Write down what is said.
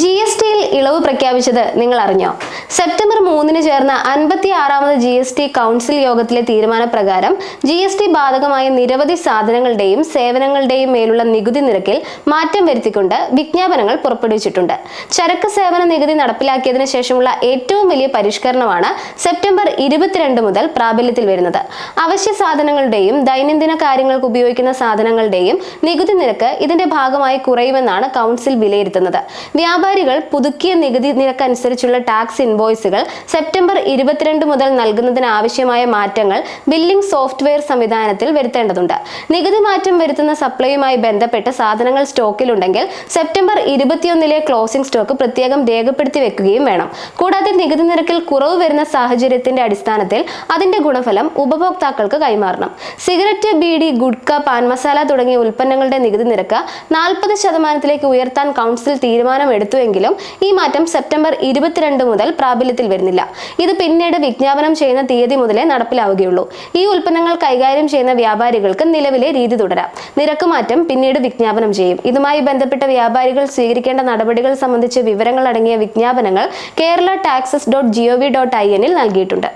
G S ടിയിൽ ഇളവ് പ്രഖ്യാപിച്ചത് നിങ്ങൾ അറിഞ്ഞോ സെപ്റ്റംബർ മൂന്നിന് ചേർന്ന അൻപത്തി ആറാമത് ജി എസ് ടി കൗൺസിൽ യോഗത്തിലെ തീരുമാനപ്രകാരം ജി എസ് ടി ബാധകമായ നിരവധി സാധനങ്ങളുടെയും സേവനങ്ങളുടെയും മേലുള്ള നികുതി നിരക്കിൽ മാറ്റം വരുത്തിക്കൊണ്ട് വിജ്ഞാപനങ്ങൾ പുറപ്പെടുവിച്ചിട്ടുണ്ട്. ചരക്ക് സേവന നികുതി നടപ്പിലാക്കിയതിനു ശേഷമുള്ള ഏറ്റവും വലിയ പരിഷ്കരണമാണ് സെപ്റ്റംബർ ഇരുപത്തിരണ്ട് മുതൽ പ്രാബല്യത്തിൽ വരുന്നത്. അവശ്യ സാധനങ്ങളുടെയും ദൈനംദിന കാര്യങ്ങൾക്ക് ഉപയോഗിക്കുന്ന സാധനങ്ങളുടെയും നികുതി നിരക്ക് ഇതിന്റെ ഭാഗമായി കുറയുമെന്നാണ് കൗൺസിൽ വിലയിരുത്തുന്നത്. വ്യാപാരികൾ പുതുക്കിയ നികുതി നിരക്കനുസരിച്ചുള്ള ടാക്സ് ഇൻവോയ്സുകൾ സെപ്റ്റംബർ ഇരുപത്തിരണ്ട് മുതൽ നൽകുന്നതിന് ആവശ്യമായ മാറ്റങ്ങൾ ബില്ലിംഗ് സോഫ്റ്റ്വെയർ സംവിധാനത്തിൽ വരുത്തേണ്ടതുണ്ട്. നികുതി മാറ്റം വരുത്തുന്ന സപ്ലൈയുമായി ബന്ധപ്പെട്ട് സാധനങ്ങൾ സ്റ്റോക്കിലുണ്ടെങ്കിൽ സെപ്റ്റംബർ ഇരുപത്തിയൊന്നിലെ ക്ലോസിംഗ് സ്റ്റോക്ക് പ്രത്യേകം രേഖപ്പെടുത്തി വെക്കുകയും വേണം. കൂടാതെ നികുതി നിരക്കിൽ കുറവ് വരുന്ന സാഹചര്യത്തിന്റെ അടിസ്ഥാനത്തിൽ അതിന്റെ ഗുണഫലം ഉപഭോക്താക്കൾക്ക് കൈമാറണം. സിഗരറ്റ് ബീഡി ഗുഡ്ക പാൻ മസാല തുടങ്ങിയ ഉൽപ്പന്നങ്ങളുടെ നികുതി നിരക്ക് നാൽപ്പത് ശതമാനത്തിലേക്ക് ഉയർത്താൻ കൗൺസിൽ തീരുമാനമെടുത്തുവെങ്കിലും ഈ മാറ്റം സെപ്റ്റംബർ ഇരുപത്തിരണ്ട് മുതൽ പ്രാബല്യത്തിൽ വരുന്നില്ല. ഇത് പിന്നീട് വിജ്ഞാപനം ചെയ്യുന്ന തീയതി മുതലേ നടപ്പിലാവുകയുള്ളൂ. ഈ ഉൽപ്പന്നങ്ങൾ കൈകാര്യം ചെയ്യുന്ന വ്യാപാരികൾക്ക് നിലവിലെ രീതി തുടരാം. നിരക്ക് മാറ്റം പിന്നീട് വിജ്ഞാപനം ചെയ്യും. ഇതുമായി ബന്ധപ്പെട്ട വ്യാപാരികൾ സ്വീകരിക്കേണ്ട നടപടികൾ സംബന്ധിച്ച് വിവരങ്ങൾ അടങ്ങിയ വിജ്ഞാപനങ്ങൾ Kerala taxes dot G O V dot I എന്നിൽ നൽകിയിട്ടുണ്ട്.